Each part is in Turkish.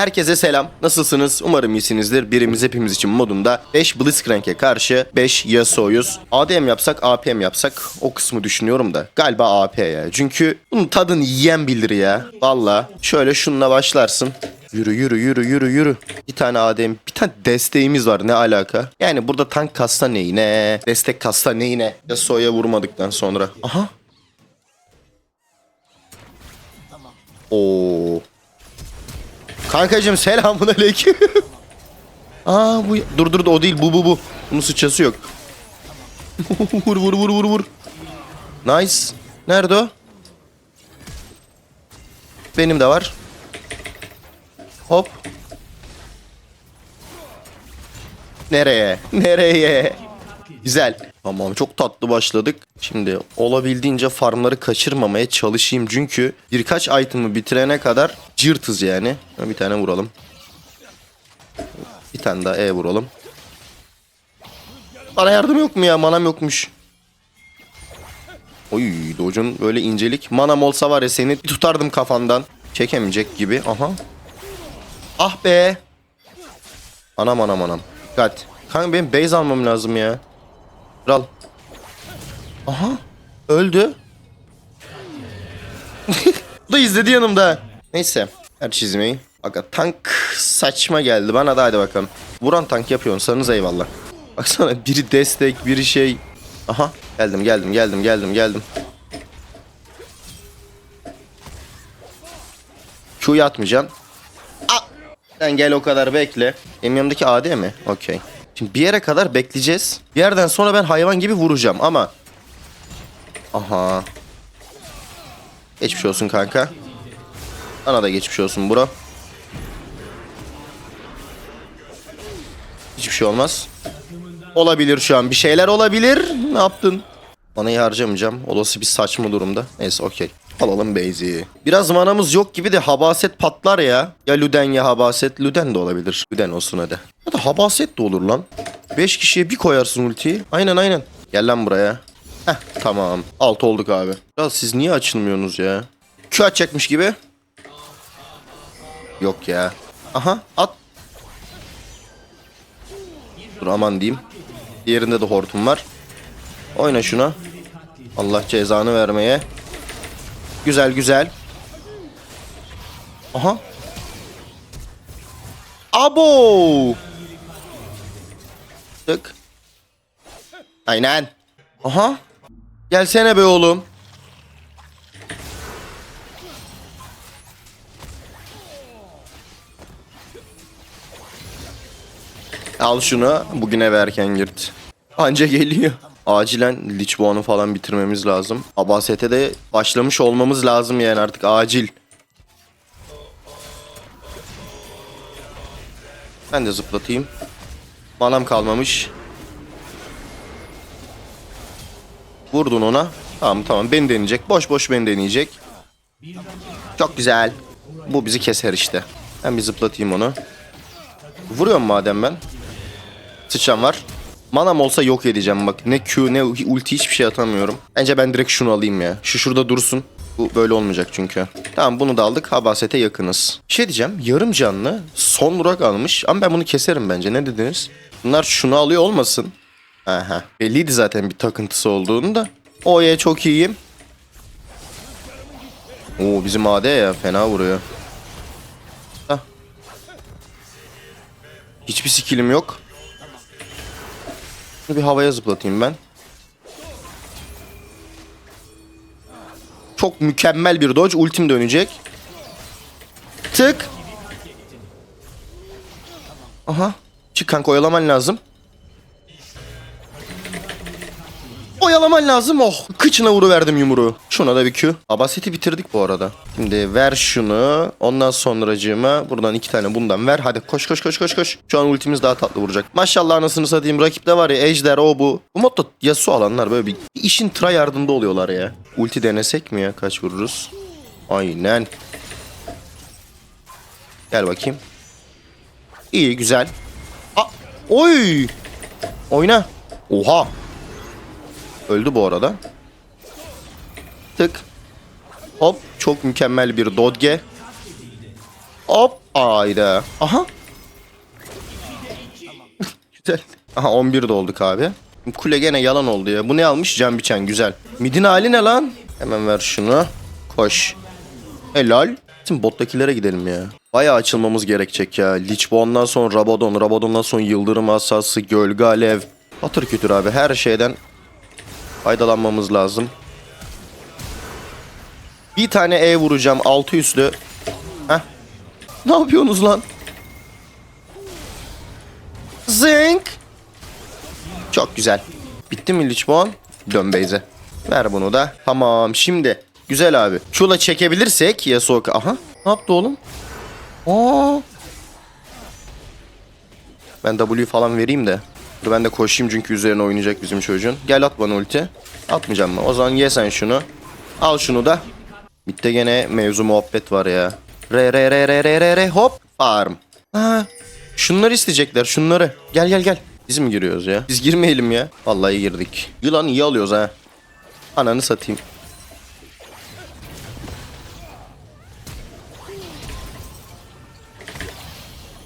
Herkese selam. Nasılsınız? Umarım iyisinizdir. Birimiz hepimiz için modunda 5 Blitzcrank'e karşı 5 Yasuo'yuz. ADM yapsak, APM yapsak o kısmı düşünüyorum da. Galiba AP ya. Çünkü bunun tadını yiyen bilir ya. Valla. Şöyle şununla başlarsın. Yürü yürü yürü yürü yürü. Bir tane ADM, bir tane desteğimiz var ne alaka? Yani burada tank kasta neyine, destek kasta neyine? Yasuo'ya vurmadıktan sonra. Aha. Oo. Kankacım selamun aleyküm. Aa bu dur dur o değil bu bu bu. Bunun sıçrası yok. vur vur vur vur vur. Nice. Nerede o? Benim de var. Hop. Nereye? Nereye? Güzel. Tamam çok tatlı başladık. Şimdi olabildiğince farmları kaçırmamaya çalışayım. Çünkü birkaç item'ı bitirene kadar cırtız yani. Bir tane vuralım. Bir tane daha E vuralım. Bana yardım yok mu ya? Manam yokmuş. Oy Doge'un böyle incelik. Manam olsa var ya seni tutardım kafandan. Çekemeyecek gibi. Aha. Ah be. Anam anam anam. Dikkat. Kanka benim base almam lazım ya. Kral. Aha. Öldü. Bu da izledi yanımda. Neyse. Her çizmeyi. Aga tank saçma geldi bana da hadi bakalım. Vuran tank yapıyorsanız eyvallah. Baksana biri destek biri şey. Aha geldim geldim geldim geldim geldim. Q'yu atmayacaksın. Sen gel o kadar bekle. Benim yanımdaki AD mi? Okey. Şimdi bir yere kadar bekleyeceğiz. Bir yerden sonra ben hayvan gibi vuracağım ama. Aha. Geçmiş olsun kanka. Bana da geçmiş olsun bro. Hiçbir şey olmaz. Olabilir şu an. Bir şeyler olabilir. Ne yaptın? Manayı harcamayacağım. Olası bir saçma durumda. Neyse okey. Alalım Beyzi'yi. Biraz manamız yok gibi de habaset patlar ya. Ya Luden ya habaset. Luden de olabilir. Luden olsun hadi. Ya da habaset de olur lan. 5 kişiye bir koyarsın ultiyi. Aynen aynen. Gel lan buraya. Heh tamam. Alt olduk abi. Ya siz niye açılmıyorsunuz ya? Q atacakmış gibi. Yok ya. Aha at. Dur aman diyeyim. Diğerinde de hortum var. Oyna şuna. Allah cezanı vermeye. Güzel güzel. Aha. Abo. Tık. Aynen. Aha. Gelsene be oğlum. Al şunu. Bugün eve erken girt. Anca geliyor. Acilen Lichboğan'ı falan bitirmemiz lazım. Abaset'e de başlamış olmamız lazım yani artık acil. Ben de zıplatayım. Manam kalmamış. Vurdun ona. Tamam tamam beni deneyecek. Boş boş beni deneyecek. Çok güzel. Bu bizi keser işte. Ben bir zıplatayım onu. Vuruyorum madem ben. Sıçram var. Manam olsa yok edeceğim bak. Ne Q ne ulti hiçbir şey atamıyorum. Bence ben direkt şunu alayım ya. Şu şurada dursun. Bu böyle olmayacak çünkü. Tamam bunu da aldık. Habasete yakınız. Bir şey diyeceğim. Yarım canlı son vurak almış. Ama ben bunu keserim bence. Ne dediniz? Bunlar şunu alıyor olmasın. Aha. Belliydi zaten bir takıntısı olduğunu da. O'ya çok iyiyim. Oo bizim AD ya fena vuruyor. Hah. Hiçbir skillim yok. Şunu bir havaya zıplatayım ben. Çok mükemmel bir dodge. Ultim dönecek. Tık. Aha. Çık kanka oyalaman lazım. Oyalaman lazım. Oh. Kıçına vuruverdim yumruğu. Şuna da bir Q. Abaseti bitirdik bu arada. Şimdi ver şunu. Ondan sonracığıma buradan iki tane bundan ver. Hadi koş koş koş koş koş. Şu an ultimiz daha tatlı vuracak. Maşallah anasını satayım. Rakipte var ya Ejder o bu. Bu modda Yasuo alanlar böyle bir işin tryhardında oluyorlar ya. Ulti denesek mi ya? Kaç vururuz? Aynen. Gel bakayım. İyi güzel. Aa, oy. Oyna. Oha. Öldü bu arada. Tık. Hop. Çok mükemmel bir dodge. Hop. Ayda. Aha. güzel. Aha 11 de olduk abi. Kule gene yalan oldu ya. Bu ne almış? Can biçen güzel. Midin hali ne lan? Hemen ver şunu. Koş. Helal. Şimdi bottakilere gidelim ya. Bayağı açılmamız gerekecek ya. Lichbon'dan sonra Rabadon, Rabadon'dan sonra Yıldırım Asası, Gölge Alev. Atır kütür abi her şeyden faydalanmamız lazım. Bir tane E vuracağım altı üstlü. Heh. Ne yapıyorsunuz lan? Zing. Çok güzel. Bitti mi Lichbon? Dön Beyze. Ver bunu da. Tamam şimdi. Güzel abi. Çula çekebilirsek Yasuo... Aha. Ne yaptı oğlum? Aa. Ben W falan vereyim de. Dur ben de koşayım çünkü üzerine oynayacak bizim çocuğun. Gel at bana ulti. Atmayacağım mı? O zaman ye sen şunu. Al şunu da. Bitti gene mevzu muhabbet var ya. Re re re re re re re hop. Farm. Ha. Şunları isteyecekler şunları. Gel gel gel. Biz mi giriyoruz ya? Biz girmeyelim ya. Vallahi girdik. Yılan iyi alıyoruz ha. Ananı satayım.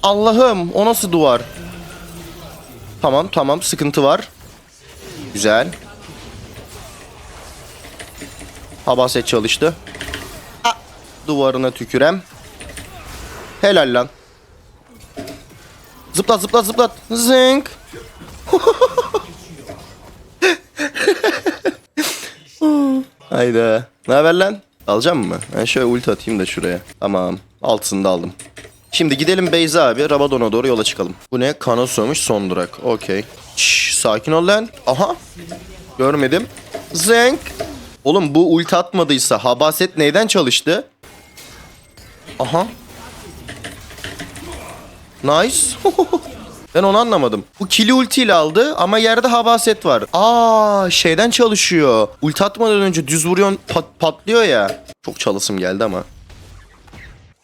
Allah'ım o nasıl duvar? Tamam tamam sıkıntı var. Güzel. Habaset çalıştı. Aa, duvarına tükürem. Helal lan. Zıplat zıplat zıplat. Zınk. Hayda. Ne haber lan? Alacağım mı? Ben şöyle ulti atayım da şuraya. Tamam. Altısını da aldım. Şimdi gidelim Beyza abi. Rabadon'a doğru yola çıkalım. Bu ne? Kana sövmüş son durak. Okey. Sakin ol lan. Aha. Görmedim. Zenk. Oğlum bu ulti atmadıysa Habaset neyden çalıştı? Aha. Nice. ben onu anlamadım. Bu kili ultiyle aldı ama yerde Habaset var. Aa şeyden çalışıyor. Ulti atmadan önce düz vuruyorsun pat- patlıyor ya. Çok çalısım geldi ama.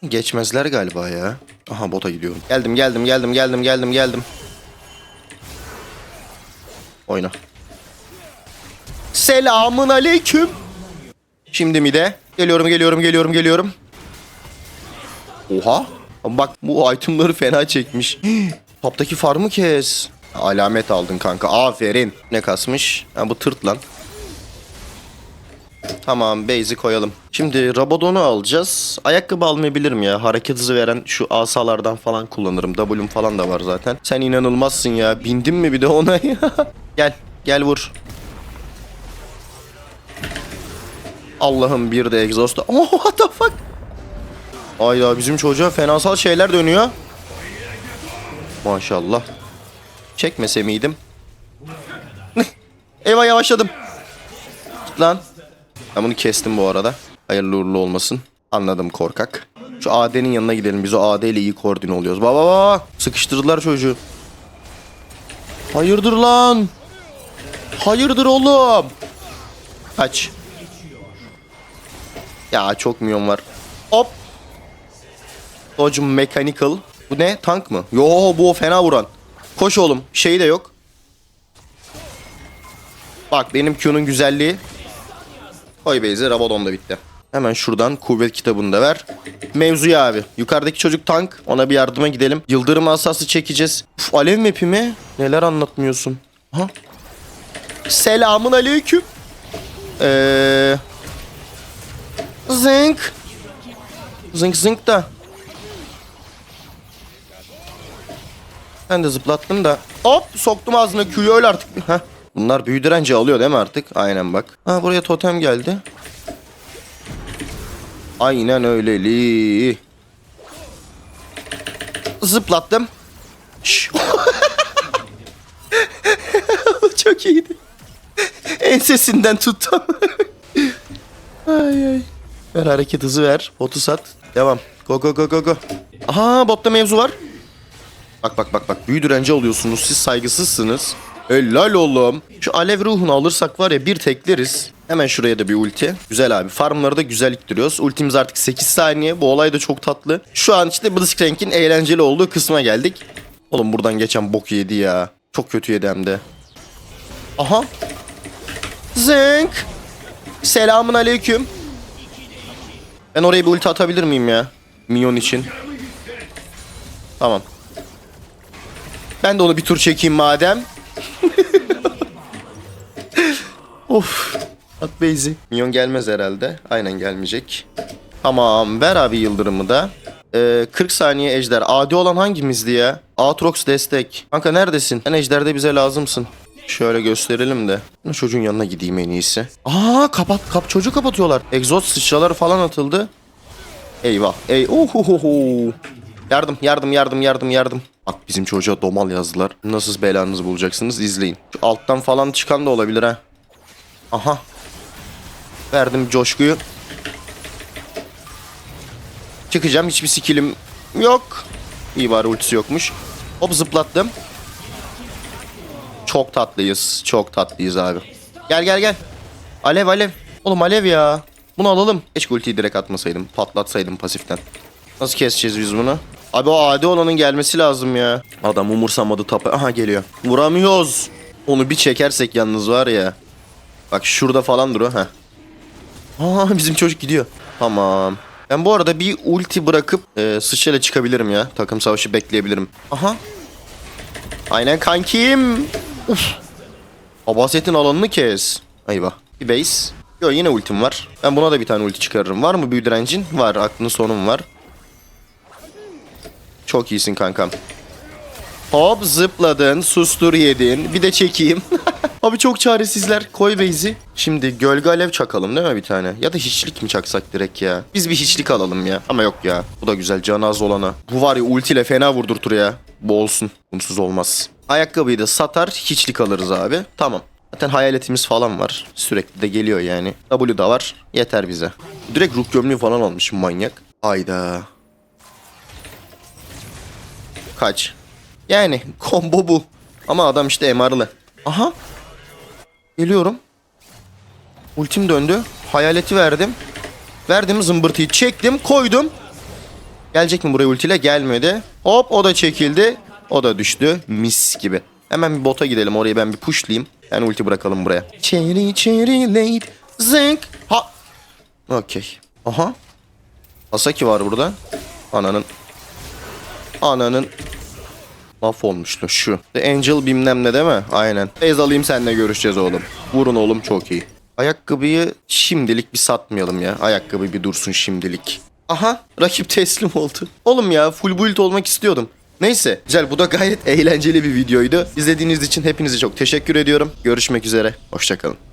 Geçmezler galiba ya. Aha bota gidiyorum. Geldim geldim geldim geldim geldim geldim. Oyna. Selamun aleyküm. Şimdi mi de? Geliyorum geliyorum geliyorum geliyorum. Oha. Bak bu itemları fena çekmiş. Toptaki farmı kes. Alamet aldın kanka. Aferin. Ne kasmış? Ha bu tırt lan. Tamam base'i koyalım. Şimdi Rabadon'u alacağız. Ayakkabı almayabilirim ya. Hareket hızı veren şu asalardan falan kullanırım. W'm falan da var zaten. Sen inanılmazsın ya. Bindin mi bir de ona ya? gel. Gel vur. Allah'ım bir de egzosta. Oh what the fuck? Ay ya bizim çocuğa fenasal şeyler dönüyor. Maşallah. Çekmese miydim? Eyvah yavaşladım. Lan. Ben bunu kestim bu arada. Hayırlı uğurlu olmasın. Anladım korkak. Şu AD'nin yanına gidelim. Biz o AD ile iyi koordine oluyoruz. Baba baba. Sıkıştırdılar çocuğu. Hayırdır lan? Hayırdır oğlum? Kaç. Ya çok milyon var. Hop. Dodge Mechanical. Bu ne? Tank mı? Yo bu fena vuran. Koş oğlum. Şeyi de yok. Bak benim Q'nun güzelliği. Beyzi. Rabadon da bitti. Hemen şuradan kuvvet kitabını da ver. Mevzuya abi. Yukarıdaki çocuk tank. Ona bir yardıma gidelim. Yıldırım asası çekeceğiz. Uf, alev map'i mi? Neler anlatmıyorsun? Ha? Selamun aleyküm. Eee... Zınk. Zınk zınk da. Ben de zıplattım da. Hop soktum ağzına Q'yu öyle artık. Heh. Bunlar büyü direnci alıyor değil mi artık? Aynen bak. Ha buraya totem geldi. Aynen öyleli. Zıplattım. Çok iyiydi. Ensesinden tuttum. ay ay. Ver hareket hızı ver. Botu sat. Devam. Go go go go go. Aha botta mevzu var. Bak bak bak bak. Büyü direnci alıyorsunuz. Siz saygısızsınız. Helal oğlum. Şu alev ruhunu alırsak var ya bir tekleriz. Hemen şuraya da bir ulti. Güzel abi. Farmları da güzel ittiriyoruz. Ultimiz artık 8 saniye. Bu olay da çok tatlı. Şu an işte Blitzcrank'in eğlenceli olduğu kısma geldik. Oğlum buradan geçen bok yedi ya. Çok kötü yedi hem de. Aha. Zınk. Selamun aleyküm. Ben oraya bir ulti atabilir miyim ya? Minyon için. Tamam. Ben de onu bir tur çekeyim madem. Of. At base'i. Minyon gelmez herhalde. Aynen gelmeyecek. Tamam ver abi yıldırımı da. Ee, 40 saniye ejder. Adi olan hangimizdi ya? Aatrox destek. Kanka neredesin? Sen ejderde bize lazımsın. Şöyle gösterelim de. Çocuğun yanına gideyim en iyisi. Aa kapat kap çocuğu kapatıyorlar. Egzoz sıçraları falan atıldı. Eyvah. Ey Uhuhuhu. Yardım yardım yardım yardım yardım. Bak bizim çocuğa domal yazdılar. Nasıl belanızı bulacaksınız izleyin. Şu alttan falan çıkan da olabilir ha. Aha. Verdim coşkuyu. Çıkacağım hiçbir skillim yok. İyi var ultisi yokmuş. Hop zıplattım. Çok tatlıyız. Çok tatlıyız abi. Gel gel gel. Alev alev. Oğlum alev ya. Bunu alalım. Keşke ultiyi direkt atmasaydım. Patlatsaydım pasiften. Nasıl keseceğiz biz bunu? Abi o adi olanın gelmesi lazım ya. Adam umursamadı tapı. Aha geliyor. Vuramıyoruz. Onu bir çekersek yalnız var ya. Bak şurada falan dur o. Heh. Aa bizim çocuk gidiyor. Tamam. Ben bu arada bir ulti bırakıp e, sıçrayla çıkabilirim ya. Takım savaşı bekleyebilirim. Aha. Aynen kankim. Uf. Abaset'in alanını kes. Eyvah. Bir base. Yo yine ultim var. Ben buna da bir tane ulti çıkarırım. Var mı büyü direncin? Var. Aklının sonum var. Çok iyisin kankam. Hop zıpladın, sustur yedin. Bir de çekeyim. Abi çok çaresizler. Koy base'i. Şimdi gölge alev çakalım değil mi bir tane? Ya da hiçlik mi çaksak direkt ya? Biz bir hiçlik alalım ya. Ama yok ya. Bu da güzel. Canı az olana. Bu var ya ultiyle fena vurdurtur ya. Bu olsun. Bunsuz olmaz. Ayakkabıyı da satar. Hiçlik alırız abi. Tamam. Zaten hayaletimiz falan var. Sürekli de geliyor yani. W da var. Yeter bize. Direkt ruh gömleği falan almış manyak. Hayda. Kaç. Yani combo bu. Ama adam işte MR'lı. Aha. Geliyorum. Ultim döndü. Hayaleti verdim. Verdim zımbırtıyı çektim koydum. Gelecek mi buraya ultiyle? Gelmedi. Hop o da çekildi. O da düştü. Mis gibi. Hemen bir bota gidelim. Orayı ben bir pushlayayım. Yani ulti bırakalım buraya. Cherry cherry late zınk. Ha. Okey. Aha. Asaki var burada. Ananın. Ananın. Mahvolmuştu şu. The Angel bilmem ne değil mi? Aynen. Base alayım seninle görüşeceğiz oğlum. Vurun oğlum çok iyi. Ayakkabıyı şimdilik bir satmayalım ya. Ayakkabı bir dursun şimdilik. Aha rakip teslim oldu. Oğlum ya full build olmak istiyordum. Neyse güzel bu da gayet eğlenceli bir videoydu. İzlediğiniz için hepinize çok teşekkür ediyorum. Görüşmek üzere. Hoşçakalın.